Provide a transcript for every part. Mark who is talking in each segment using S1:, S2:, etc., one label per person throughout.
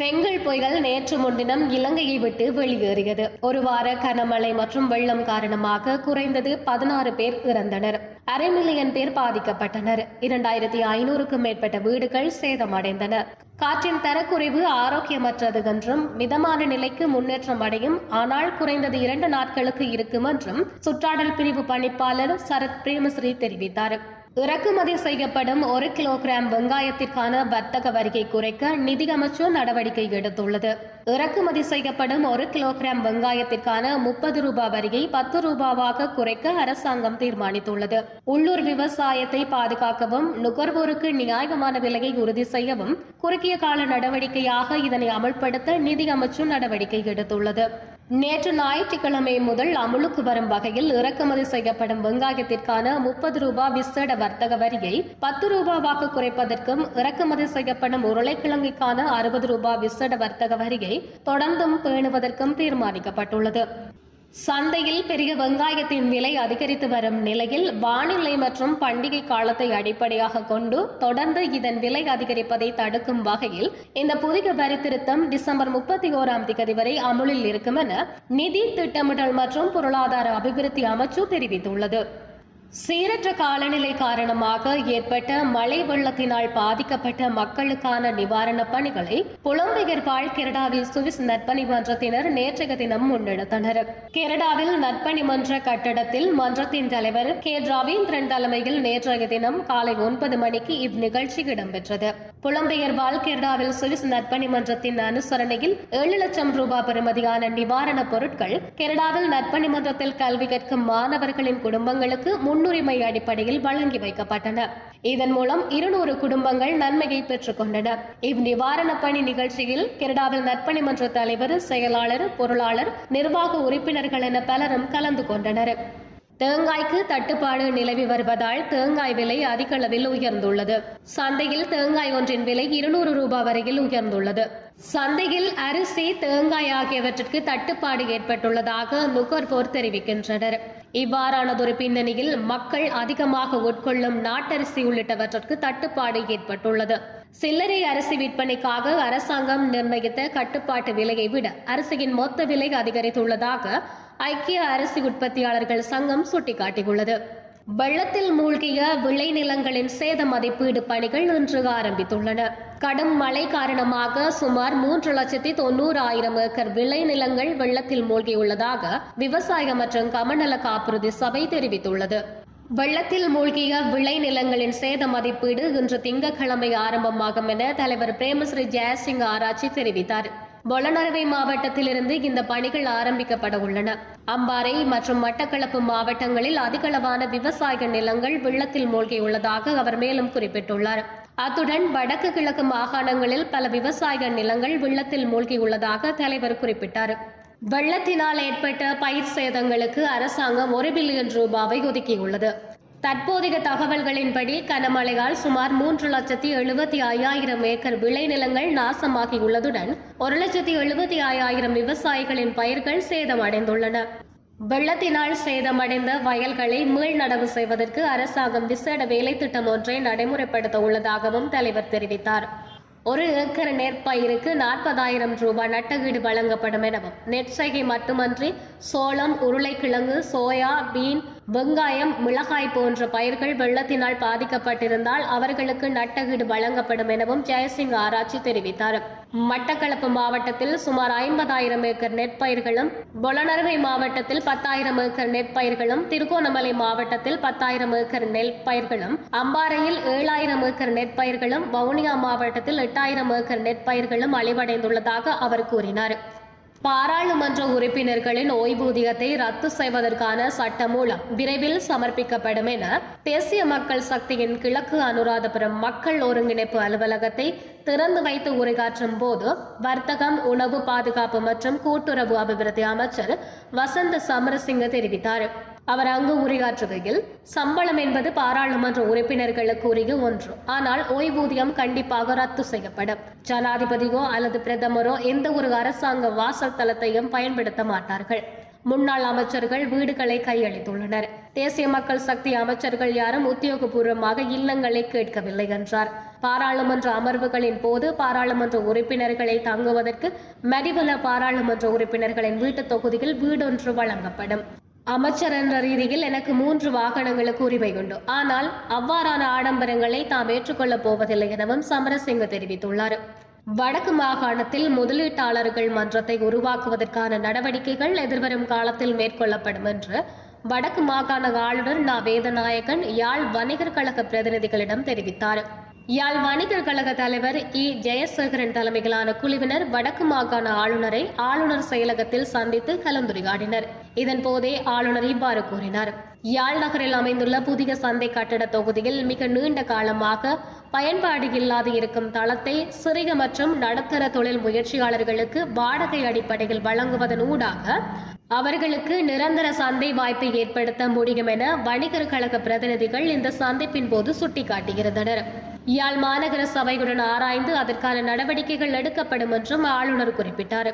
S1: பெங்கல் புயல் நேற்று முன்தினம் இலங்கையை விட்டு வெளியேறியது. ஒரு வார கனமழை மற்றும் வெள்ளம் காரணமாக குறைந்தது பதினாறு பேர் இறந்தனர். அரை மில்லியன் பேர் பாதிக்கப்பட்டனர். இரண்டாயிரத்தி ஐநூறுக்கும் மேற்பட்ட வீடுகள் சேதமடைந்தன. காற்றின் தரக்குறைவு ஆரோக்கியமற்றது என்றும் மிதமான நிலைக்கு முன்னேற்றம் அடையும் ஆனால் குறைந்தது இரண்டு நாட்களுக்கு இருக்கும் என்றும் சுற்றாடல் பிரிவு பணிப்பாளர் சரத் பிரேமஸ்ரீ தெரிவித்தார். இறக்குமதி செய்யப்படும் ஒரு கிலோகிராம் வெங்காயத்திற்கான வர்த்தக வரியை குறைக்க நிதியமைச்சு நடவடிக்கை எடுத்துள்ளது. இறக்குமதி செய்யப்படும் ஒரு கிலோகிராம் வெங்காயத்திற்கான முப்பது ரூபாய் வரியை பத்து ரூபாவாக குறைக்க அரசாங்கம் தீர்மானித்துள்ளது. உள்ளூர் விவசாயத்தை பாதுகாக்கவும் நுகர்வோருக்கு நியாயமான விலையை உறுதி செய்யவும் குறுகிய கால நடவடிக்கையாக இதனை அமல்படுத்த நிதியமைச்சு நடவடிக்கை எடுத்துள்ளது. நேற்று ஞாயிற்றுக்கிழமை முதல் அமுலுக்கு வரும் வகையில் இறக்குமதி செய்யப்படும் வெங்காயத்திற்கான முப்பது ரூபாய் விசேட வர்த்தக வரியை பத்து ரூபாவாக குறைப்பதற்கும் இறக்குமதி செய்யப்படும் உருளைக்கிழங்குக்கான அறுபது ரூபாய் விசேட வர்த்தக வரியை தொடர்ந்தும் பேணுவதற்கும் தீர்மானிக்கப்பட்டுள்ளது. சந்தையில் பெரிய வெங்காயத்தின் விலை அதிகரித்து வரும் நிலையில் வானிலை மற்றும் பண்டிகை காலத்தை அடிப்படையாக கொண்டு தொடர்ந்து இதன் விலை அதிகரிப்பதை தடுக்கும் வகையில் இந்த புதிய வரி திருத்தம் டிசம்பர் முப்பத்தி ஓராம் தேதி வரை அமுலில் இருக்கும் என நிதி திட்டமிடல் மற்றும் பொருளாதார அபிவிருத்தி அமைச்சு தெரிவித்துள்ளது. சீரற்ற காலநிலை காரணமாக ஏற்பட்ட மழை வெள்ளத்தினால் பாதிக்கப்பட்ட மக்களுக்கான நிவாரணப் பணிகளை புலம்பெயர் வாழ் கெனடாவில் சுவிஸ் நற்பணி மன்றத்தினர் நேற்றைய தினம் முன்னெடுத்தனர். கெனடாவில் நற்பணி மன்ற கட்டடத்தில் மன்றத்தின் தலைவர் கே. ரவீந்திரன் தலைமையில் நேற்றைய தினம் காலை ஒன்பது மணிக்கு இந்நிகழ்ச்சி இடம்பெற்றது. புலம்பெயர் வாழ் கெனடாவில் சுவிஸ் நற்பணி மன்றத்தின் அனுசரணையில் ஏழு லட்சம் ரூபாய் பெறுமதியான நிவாரணப் பொருட்கள் கெனடாவில் நற்பணி மன்றத்தில் கல்வி கற்கும் மாணவர்களின் குடும்பங்களுக்கு முன் முன்னுரிமை அடிப்படையில் வழங்கி வைக்கப்பட்டன. இதன் மூலம் இருநூறு குடும்பங்கள் நன்மையை பெற்றுக் கொண்டன. இந்நிவாரண பணி நிகழ்ச்சியில் கனடாவில் நற்பணி மன்ற தலைவர் செயலாளர் பொருளாளர் நிர்வாக உறுப்பினர்கள் என பலரும் கலந்து கொண்டனர். தேங்காய்க்கு தட்டுப்பாடு நிலவி வருவதால் தேங்காய் விலை அதிக அளவில் உயர்ந்துள்ளது. சந்தையில் தேங்காய் ஒன்றின் விலை இருநூறு ரூபாய் வரையில் உயர்ந்துள்ளது. சந்தையில் அரிசி தேங்காய் ஆகியவற்றிற்கு தட்டுப்பாடு ஏற்பட்டுள்ளதாக நுகர்வோர் தெரிவிக்கின்றனர். இவ்வாறானதொரு பின்னணியில் மக்கள் அதிகமாக உட்கொள்ளும் நாட்டரிசி உள்ளிட்டவற்றிற்கு தட்டுப்பாடு ஏற்பட்டுள்ளது. சில்லறை அரிசி விற்பனைக்காக அரசாங்கம் நிர்ணயித்த கட்டுப்பாட்டு விலையை விட அரிசியின் மொத்த விலை அதிகரித்துள்ளதாக ஐக்கிய அரிசி உற்பத்தியாளர்கள் சங்கம் சுட்டிக்காட்டியுள்ளது. வெள்ளத்தில் மூழ்கிய விளைநிலங்களின் சேத மதிப்பீடு பணிகள் இன்று ஆரம்பித்துள்ளன. கடும் மழை காரணமாக சுமார் மூன்று லட்சத்தி தொண்ணூறு ஆயிரம் ஏக்கர் விளைநிலங்கள் வெள்ளத்தில் மூழ்கியுள்ளதாக விவசாய மற்றும் கமநல காப்புறுதி சபை தெரிவித்துள்ளது. வெள்ளத்தில் மூழ்கிய விளைநிலங்களின் சேத மதிப்பீடு இன்று திங்கட்கிழமை ஆரம்பமாகும் என தலைவர் பிரேமஸ்ரீ ஜெயசிங் ஆராய்ச்சி தெரிவித்தார். பொலனறுவை மாவட்டத்திலிருந்து இந்த பணிகள் ஆரம்பிக்கப்பட உள்ளன. அம்பாறை மற்றும் மட்டக்களப்பு மாவட்டங்களில் அதிகளவான விவசாய நிலங்கள் வெள்ளத்தில் மூழ்கியுள்ளதாக அவர் மேலும் குறிப்பிட்டுள்ளார். அத்துடன் வடக்கு கிழக்கு மாகாணங்களில் பல விவசாய நிலங்கள் வெள்ளத்தில் மூழ்கியுள்ளதாக தலைவர் குறிப்பிட்டார். வெள்ளத்தினால் ஏற்பட்ட பயிர் சேதங்களுக்கு அரசாங்கம் ஒரு பில்லியன் ரூபாவை ஒதுக்கியுள்ளது. தற்போதைய தகவல்களின்படி கனமழையால் சுமார் மூன்று லட்சத்தி எழுபத்தி ஐயாயிரம் ஏக்கர் விளைநிலங்கள் நாசமாகியுள்ளதுடன் ஒரு லட்சத்தி எழுபத்தி ஐயாயிரம் விவசாயிகளின் பயிர்கள் சேதமடைந்துள்ளன. வெள்ளத்தினால் சேதமடைந்த வயல்களை மீள் நடவு செய்வதற்கு அரசாங்கம் விசேட வேலை திட்டம் ஒன்றை நடைமுறைப்படுத்த உள்ளதாகவும் தலைவர் தெரிவித்தார். ஒரு ஏக்கர் நெற்பயிருக்கு நாற்பதாயிரம் ரூபாய் நட்டகீடு வழங்கப்படும் எனவும் நெற்செய்கை மட்டுமன்றி சோளம் உருளைக்கிழங்கு சோயா பீன் வெங்காயம் மிளகாய் போன்ற பயிர்கள் வெள்ளத்தினால் பாதிக்கப்பட்டிருந்தால் அவர்களுக்கு நட்டகீடு வழங்கப்படும் எனவும் ஜெயசிங் ஆராய்ச்சி தெரிவித்தார். மட்டக்களப்பு மாவட்டத்தில் சுமார் ஐம்பதாயிரம் ஏக்கர் நெற்பயிர்களும் பொலனறுவை மாவட்டத்தில் பத்தாயிரம் ஏக்கர் நெற்பயிர்களும் திருகோணமலை மாவட்டத்தில் பத்தாயிரம் ஏக்கர் நெற்பயிர்களும் அம்பாறையில் ஏழாயிரம் ஏக்கர் நெற்பயிர்களும் வவுனியா மாவட்டத்தில் எட்டாயிரம் ஏக்கர் நெற்பயிர்களும் அழிவடைந்துள்ளதாக அவர் கூறினார். பாராளுமன்ற உறுப்பினர்களின் ஓய்வூதியத்தை ரத்து செய்வதற்கான சட்டமூலம் விரைவில் சமர்ப்பிக்கப்படும் என தேசிய மக்கள் சக்தியின் கிழக்கு அனுராதபுரம் மக்கள் ஒருங்கிணைப்பு அலுவலகத்தை திறந்து வைத்து உரையாற்றும் போது வர்த்தகம் உணவு பாதுகாப்பு மற்றும் கூட்டுறவு அபிவிருத்தி அமைச்சர் வசந்த சமரசிங்க தெரிவித்தார். அவர் அங்கு உரையாற்றுகையில் சம்பளம் என்பது பாராளுமன்ற உறுப்பினர்களுக்கு உரிய ஒன்று. ஆனால் ஓய்வூதியம் கண்டிப்பாக ரத்து செய்யப்படும். ஜனாதிபதியோ அல்லது பிரதமரோ எந்த ஒரு அரசாங்க வாசல் தளத்தையும் பயன்படுத்த மாட்டார்கள். முன்னாள் அமைச்சர்கள் வீடுகளை கையளித்துள்ளனர். தேசிய மக்கள் சக்தி அமைச்சர்கள் யாரும் உத்தியோகபூர்வமாக இல்லங்களை கேட்கவில்லை என்றார். பாராளுமன்ற அமர்வுகளின் போது பாராளுமன்ற உறுப்பினர்களை தங்குவதற்கு மடிவல பாராளுமன்ற உறுப்பினர்களின் வீட்டுத் தொகுதியில் வீடொன்று வழங்கப்படும். அமைச்சர் என்ற ரீதியில் எனக்கு மூன்று வாகனங்களுக்கு உரிமை உண்டு. ஆனால் அவ்வாறான ஆடம்பரங்களை தாம் ஏற்றுக்கொள்ளப் போவதில்லை எனவும் சமரசிங்க தெரிவித்துள்ளார். வடக்கு மாகாணத்தில் முதலீட்டாளர்கள் மன்றத்தை உருவாக்குவதற்கான நடவடிக்கைகள் எதிர்வரும் காலத்தில் மேற்கொள்ளப்படும் என்று வடக்கு மாகாண ஆளுநர் நா. வேதநாயகன் யாழ் வணிகர் கழக பிரதிநிதிகளிடம் தெரிவித்தார். யாழ் வணிகர் கழக தலைவர் இ. ஜெயசேகரன் தலைமையிலான குழுவினர் வடக்கு மாகாண ஆளுநரை ஆளுநர் செயலகத்தில் சந்தித்து கலந்துரையாடினர். இதன் போதே ஆளுநர் இவ்வாறு கூறினார். யாழ் நகரில் அமைந்துள்ள புதிய சந்தை கட்டட தொகுதியில் மிக நீண்ட காலமாக பயன்பாடு இல்லாது இருக்கும் தளத்தை சிறிய மற்றும் நடுத்தர தொழில் முயற்சியாளர்களுக்கு வாடகை அடிப்படையில் வழங்குவதன் ஊடாக அவர்களுக்கு நிரந்தர சந்தை வாய்ப்பை ஏற்படுத்த முடியும் என வணிகர் கழக பிரதிநிதிகள் இந்த சந்திப்பின் போது சுட்டிக்காட்டியிருந்தனர். யாழ் மாநகர சபையுடன் ஆராய்ந்து அதற்கான நடவடிக்கைகள் எடுக்கப்படும் என்றும் ஆளுநர் குறிப்பிட்டார்.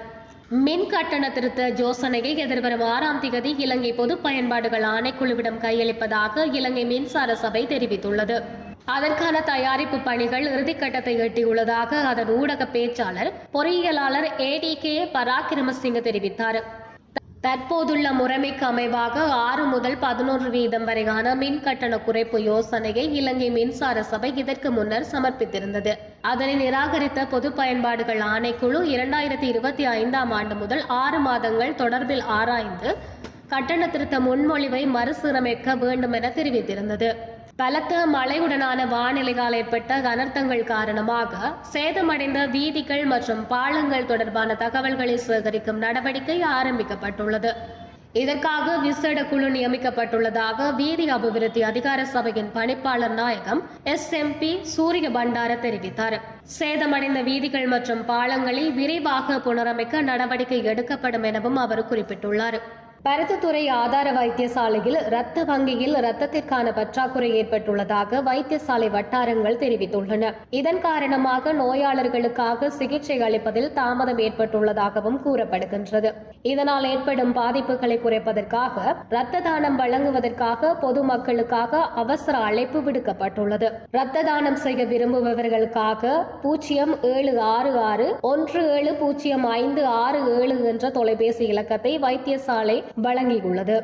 S1: மின் கட்டண திருத்த யோசனையை எதிர்வரும் ஆறாம் தேதி இலங்கை பொது பயன்பாடுகள் ஆணைக்குழுவிடம் கையளிப்பதாக இலங்கை மின்சார சபை தெரிவித்துள்ளது. அதற்கான தயாரிப்பு பணிகள் இறுதிக்கட்டத்தை எட்டியுள்ளதாக அதன் ஊடக பேச்சாளர் பொறியியலாளர் ஏடிகே பராக்கிரமசிங்க தெரிவித்தார். தற்போதுள்ள முறைமைக்கு அமைவாக ஆறு முதல் பதினொன்று வீதம் வரையான மின் கட்டண குறைப்பு யோசனையை இலங்கை மின்சார சபை இதற்கு முன்னர் சமர்ப்பித்திருந்தது. அதனை நிராகரித்த பொது பயன்பாடுகள் ஆணைக்குழு இரண்டாயிரத்தி இருபத்தி ஐந்தாம் ஆண்டு முதல் ஆறு மாதங்கள் தொடர்பில் ஆராய்ந்து கட்டண திருத்த முன்மொழிவை மறுசீரமைக்க வேண்டும் என தெரிவித்திருந்தது. பலத்த மழையுடனான வானிலையால் ஏற்பட்ட அனர்த்தங்கள் காரணமாக சேதமடைந்த வீதிகள் மற்றும் பாலங்கள் தொடர்பான தகவல்களை சேகரிக்கும் நடவடிக்கை ஆரம்பிக்கப்பட்டுள்ளது. இதற்காக விசேட குழு நியமிக்கப்பட்டுள்ளதாக வீதி அபிவிருத்தி அதிகார சபையின் பணிப்பாளர் நாயகம் எஸ் எம்பி சூரிய பண்டார தெரிவித்தார். சேதமடைந்த வீதிகள் மற்றும் பாலங்களை விரைவாக புனரமைக்க நடவடிக்கை எடுக்கப்படும் எனவும் அவர் குறிப்பிட்டுள்ளார். பருத்தித்துறை ஆதார வைத்தியசாலையில் இரத்த வங்கியில் இரத்தத்திற்கான பற்றாக்குறை ஏற்பட்டுள்ளதாக வைத்தியசாலை வட்டாரங்கள் தெரிவித்துள்ளன. இதன் காரணமாக நோயாளர்களுக்காக சிகிச்சை அளிப்பதில் தாமதம் ஏற்பட்டுள்ளதாகவும் கூறப்படுகின்றது. இதனால் ஏற்படும் பாதிப்புகளை குறைப்பதற்காக இரத்த தானம் வழங்குவதற்காக பொதுமக்களுக்காக அவசர அழைப்பு விடுக்கப்பட்டுள்ளது. இரத்த தானம் செய்ய விரும்புபவர்களுக்காக பூஜ்ஜியம் ஏழு ஆறு ஆறு ஒன்று ஏழு பூஜ்ஜியம் ஐந்து ஆறு ஏழு என்ற தொலைபேசி இலக்கத்தை வைத்தியசாலை വഴങ്ങിയുള്ളത്